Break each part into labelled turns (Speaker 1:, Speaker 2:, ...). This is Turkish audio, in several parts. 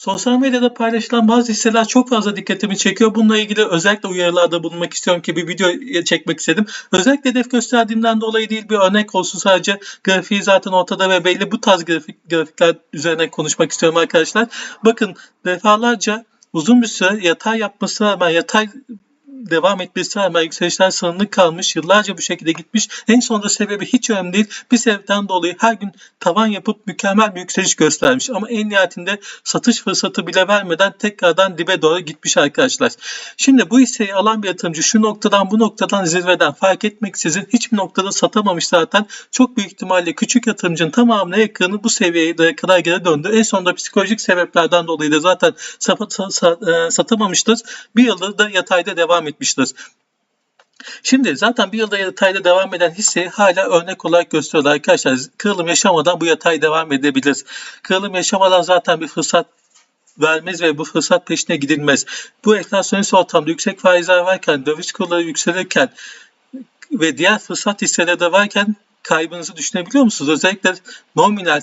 Speaker 1: Sosyal medyada paylaşılan bazı hisseler çok fazla dikkatimi çekiyor. Bununla ilgili özellikle uyarılarda bulunmak istiyorum ki bir video çekmek istedim. Özellikle hedef gösterdiğimden dolayı değil bir örnek olsun sadece grafiği zaten ortada ve belli bu tarz grafik, grafikler üzerine konuşmak istiyorum arkadaşlar. Bakın defalarca uzun bir süre yatay yapmasına rağmen yatay devam etmesi rağmen yükselişler sınırlı kalmış. Yıllarca bu şekilde gitmiş. En sonunda sebebi hiç önemli değil. Bir sebepten dolayı her gün tavan yapıp mükemmel bir yükseliş göstermiş. Ama en nihayetinde satış fırsatı bile vermeden tekrardan dibe doğru gitmiş arkadaşlar. Şimdi bu hisseyi alan bir yatırımcı şu noktadan bu noktadan zirveden fark etmeksizin hiçbir noktada satamamış zaten. Çok büyük ihtimalle küçük yatırımcının tamamına yakını bu seviyeye kadar geri döndü. En sonunda psikolojik sebeplerden dolayı da zaten e, satamamıştır. Bir yıldır da yatayda devam etmiştir. Şimdi zaten bir yılda yatayda devam eden hisseyi hala örnek olarak gösteriyorlar arkadaşlar. Kırılım yaşamadan bu yatay devam edebilir. Kırılım yaşamadan zaten bir fırsat vermez ve bu fırsat peşine gidilmez. Bu enflasyonist ortamda yüksek faizler varken, döviz kurları yükselirken ve diğer fırsat hisseleri de varken kaybınızı düşünebiliyor musunuz? Özellikle nominal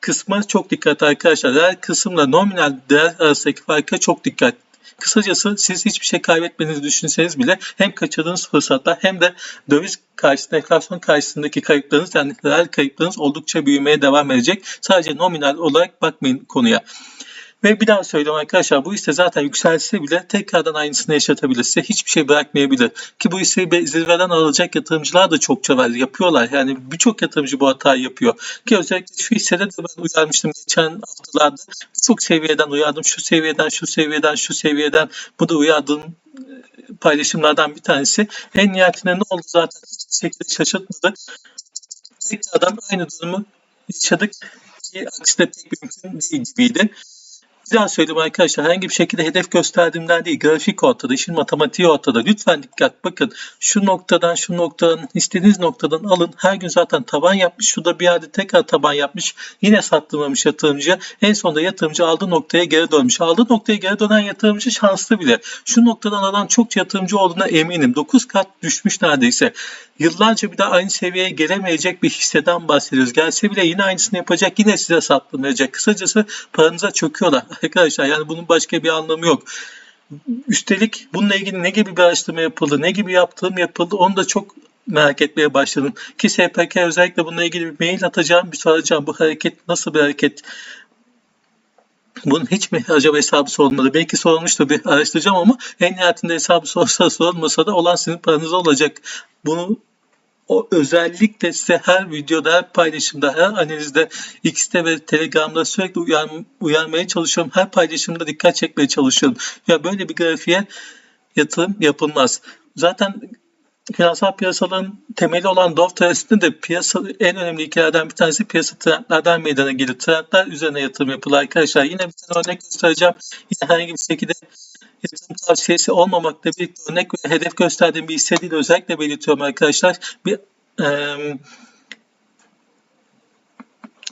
Speaker 1: kısmı çok dikkat arkadaşlar. Değer kısımla nominal değer arasındaki farka çok dikkat. Kısacası siz hiçbir şey kaybetmediğinizi düşünseniz bile hem kaçırdığınız fırsatlar hem de döviz karşısında enflasyon karşısındaki kayıplarınız yani reel kayıplarınız oldukça büyümeye devam edecek. Sadece nominal olarak bakmayın konuya. Ve bir daha söylüyorum arkadaşlar bu hisse zaten yükselse bile tekrardan aynısını yaşatabilir. Size hiçbir şey bırakmayabilir. Ki bu hisseyi zirveden alacak yatırımcılar da çokça var. Yapıyorlar. Yani birçok yatırımcı bu hatayı yapıyor. Ki özellikle şu hissede de ben uyarmıştım geçen haftalarda. Birçok seviyeden uyardım. Şu seviyeden, şu seviyeden, şu seviyeden. Bu da uyardığım e, paylaşımlardan bir tanesi. En nihayetinde ne oldu zaten hiçbir şekilde şaşırtmadı. Tekrardan aynı durumu yaşadık ki aksi de pek mümkün değil gibiydi. Bir daha söyleyeyim arkadaşlar herhangi bir şekilde hedef gösterdiğimden değil grafik ortada işin matematiği ortada. Lütfen dikkat bakın şu noktadan şu noktadan istediğiniz noktadan alın. Her gün zaten taban yapmış şurada bir yerde tekrar taban yapmış. Yine sattırmamış yatırımcıya en sonunda yatırımcı aldığı noktaya geri dönmüş. Aldığı noktaya geri dönen yatırımcı şanslı bile. Şu noktadan alan çok yatırımcı olduğuna eminim. 9 kat düşmüş neredeyse. Yıllarca bir daha aynı seviyeye gelemeyecek bir hisseden bahsediyoruz. Gelse bile yine aynısını yapacak yine size sattırmayacak. Kısacası paranıza çöküyorlar arkadaşlar. Yani bunun başka bir anlamı yok. Üstelik bununla ilgili ne gibi bir araştırma yapıldı, ne gibi yaptığım yapıldı onu da çok merak etmeye başladım. Ki SPK özellikle bununla ilgili bir mail atacağım, bir soracağım. Bu hareket nasıl bir hareket? Bunun hiç mi acaba hesabı sorulmadı? Belki sorulmuştur bir araştıracağım ama en nihayetinde hesabı sorsa sorulmasa da olan sizin paranız olacak. Bunu o özellikle size her videoda, her paylaşımda, her analizde, X'te ve Telegram'da sürekli uyar, uyarmaya çalışıyorum. Her paylaşımda dikkat çekmeye çalışıyorum. Ya böyle bir grafiğe yatırım yapılmaz. Zaten finansal piyasaların temeli olan Dove teorisinde de piyasa en önemli hikayelerden bir tanesi piyasa trendlerden meydana gelir. Trendler üzerine yatırım yapılır arkadaşlar. Yine bir tane örnek göstereceğim. Yine herhangi bir şekilde yatırım tavsiyesi olmamakta bir örnek ve hedef gösterdiğim bir hisse değil özellikle belirtiyorum arkadaşlar. Bir e,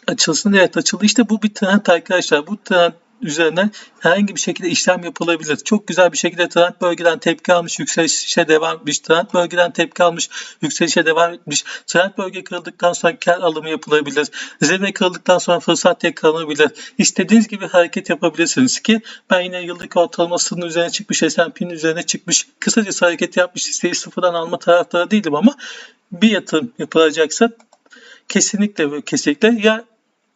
Speaker 1: açılsın evet açıldı. İşte bu bir trend arkadaşlar. Bu trend üzerine herhangi bir şekilde işlem yapılabilir. Çok güzel bir şekilde trend bölgeden tepki almış, yükselişe devam etmiş. Trend bölgeden tepki almış, yükselişe devam etmiş. Trend bölge kırıldıktan sonra kar alımı yapılabilir. Zirve kırıldıktan sonra fırsat yakalanabilir. İstediğiniz gibi hareket yapabilirsiniz ki ben yine yıllık ortalamasının üzerine çıkmış, S&P'nin üzerine çıkmış, kısacası hareket yapmış isteği sıfırdan alma taraftarı değilim ama bir yatırım yapılacaksa kesinlikle ve kesinlikle ya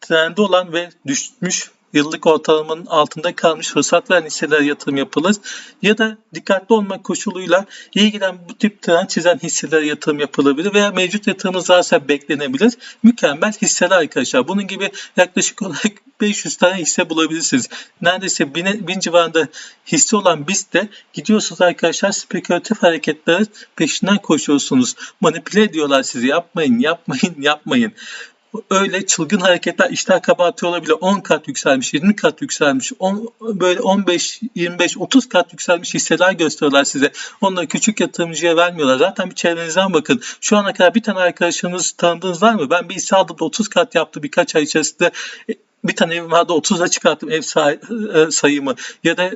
Speaker 1: trendi olan ve düşmüş yıllık ortalamanın altında kalmış fırsat veren hisselere yatırım yapılır ya da dikkatli olmak koşuluyla iyi giden bu tip trend çizen hisselere yatırım yapılabilir veya mevcut yatırımınız varsa beklenebilir. Mükemmel hisseler arkadaşlar. Bunun gibi yaklaşık olarak 500 tane hisse bulabilirsiniz. Neredeyse bin, bin civarında hisse olan BIST'te gidiyorsunuz arkadaşlar spekülatif hareketlerin peşinden koşuyorsunuz. Manipüle ediyorlar sizi. Yapmayın, yapmayın, yapmayın öyle çılgın hareketler işler kabartıyor olabilir. 10 kat yükselmiş, 20 kat yükselmiş, 10, böyle 15, 25, 30 kat yükselmiş hisseler gösteriyorlar size. Onları küçük yatırımcıya vermiyorlar. Zaten bir çevrenizden bakın. Şu ana kadar bir tane arkadaşınız tanıdığınız var mı? Ben bir hisse aldım da 30 kat yaptı birkaç ay içerisinde. E, bir tane evim vardı 30'a çıkarttım ev say- e, sayımı. Ya da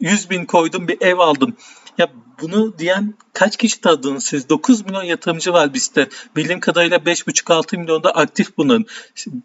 Speaker 1: 100 bin koydum bir ev aldım. Ya bunu diyen kaç kişi tanıdınız siz? 9 milyon yatırımcı var bizde. Bildiğim kadarıyla 5,5-6 milyonda aktif bunun.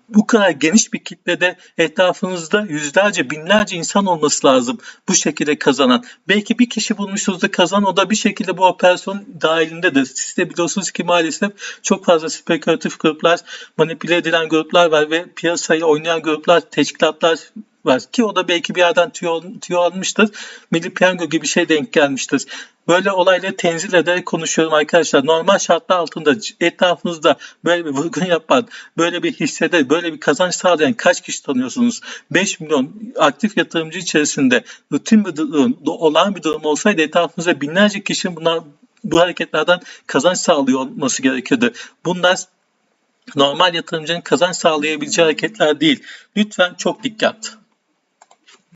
Speaker 1: Bu kadar geniş bir kitlede etrafınızda yüzlerce, binlerce insan olması lazım bu şekilde kazanan. Belki bir kişi bulmuşsunuz da kazan o da bir şekilde bu operasyon dahilindedir. Siz de biliyorsunuz ki maalesef çok fazla spekülatif gruplar, manipüle edilen gruplar var ve piyasayı oynayan gruplar, teşkilatlar var ki o da belki bir yerden tüyo, tüyo almıştır. Milli Piyango gibi bir şey denk gelmiştir. Böyle olayları tenzil ederek konuşuyorum arkadaşlar. Normal şartlar altında etrafınızda böyle bir vurgun yapan, böyle bir hissede, böyle bir kazanç sağlayan kaç kişi tanıyorsunuz? 5 milyon aktif yatırımcı içerisinde rutin bir durum, olağan bir durum olsaydı etrafınızda binlerce kişinin bunlar bu hareketlerden kazanç sağlıyor olması gerekirdi. Bunlar normal yatırımcının kazanç sağlayabileceği hareketler değil. Lütfen çok dikkat.